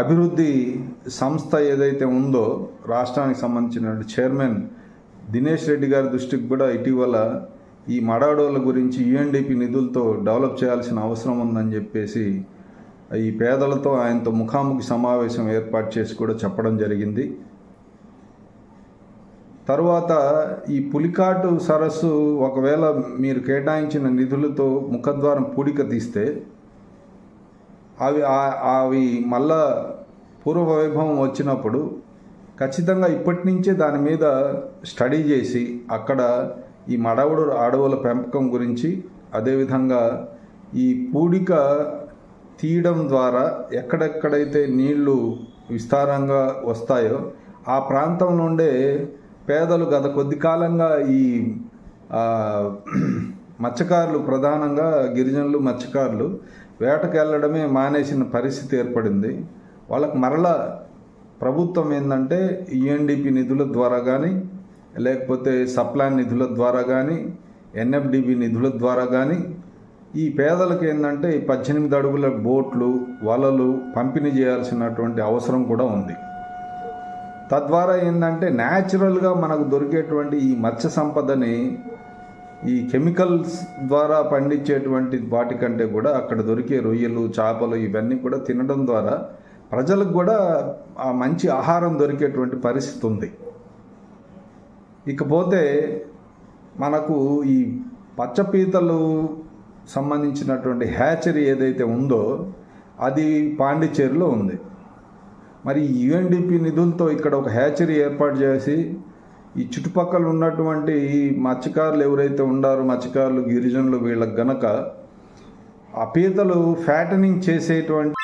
అభివృద్ధి సంస్థ ఏదైతే ఉందో రాష్ట్రానికి సంబంధించిన చైర్మన్ దినేష్ రెడ్డి గారి దృష్టికి కూడా ఇటీవల ఈ మడాడోళ్ళ గురించి యుఎన్డిపి నిధులతో డెవలప్ చేయాల్సిన అవసరం ఉందని చెప్పేసి ఈ పేదలతో ఆయనతో ముఖాముఖి సమావేశం ఏర్పాటు చేసి కూడా చెప్పడం జరిగింది. తరువాత ఈ పులికాటు సరస్సు ఒకవేళ మీరు కేటాయించిన నిధులతో ముఖద్వారం పూడిక తీస్తే అవి ఆ- అవి మళ్ళా పూర్వ వైభవం వచ్చినప్పుడు ఖచ్చితంగా ఇప్పటి నుంచే దాని మీద స్టడీ చేసి అక్కడ ఈ మడవుడు అడవుల పెంపకం గురించి అదేవిధంగా ఈ పూడిక తీయడం ద్వారా ఎక్కడెక్కడైతే నీళ్ళు విస్తారంగా వస్తాయో ఆ ప్రాంతం నుండే పేదలు గత కొద్ది కాలంగా ఈ మత్స్యకారులు ప్రధానంగా గిరిజనులు మత్స్యకారులు. వేటకు వెళ్ళడమే మానేసిన పరిస్థితి ఏర్పడింది. వాళ్ళకు మరలా ప్రభుత్వం ఏంటంటే యుఎన్డిపి నిధుల ద్వారా కానీ లేకపోతే సప్లాన్ నిధుల ద్వారా కానీ ఎన్ఎఫ్డిబి నిధుల ద్వారా కానీ ఈ పేదలకు ఏంటంటే ఈ పద్దెనిమిది అడుగుల బోట్లు వలలు పంపిణీ చేయాల్సినటువంటి అవసరం కూడా ఉంది. తద్వారా ఏంటంటే న్యాచురల్గా మనకు దొరికేటువంటి ఈ మత్స్య సంపదని ఈ కెమికల్స్ ద్వారా పండించేటువంటి వాటికంటే కూడా అక్కడ దొరికే రొయ్యలు చేపలు ఇవన్నీ కూడా తినడం ద్వారా ప్రజలకు కూడా ఆ మంచి ఆహారం దొరికేటువంటి పరిస్థితి ఉంది. ఇకపోతే మనకు ఈ పచ్చపీతలు సంబంధించినటువంటి హ్యాచరీ ఏదైతే ఉందో అది పాండిచ్చేరిలో ఉంది. మరి యుఎన్డిపి నిధులతో ఇక్కడ ఒక హ్యాచరీ ఏర్పాటు చేసి ఈ చుట్టుపక్కల ఉన్నటువంటి ఈ మత్స్యకారులు ఎవరైతే ఉండారో మత్స్యకారులు గిరిజనులు వీళ్ళకి గనక ఆ పీతలు ఫ్యాటనింగ్ చేసేటువంటి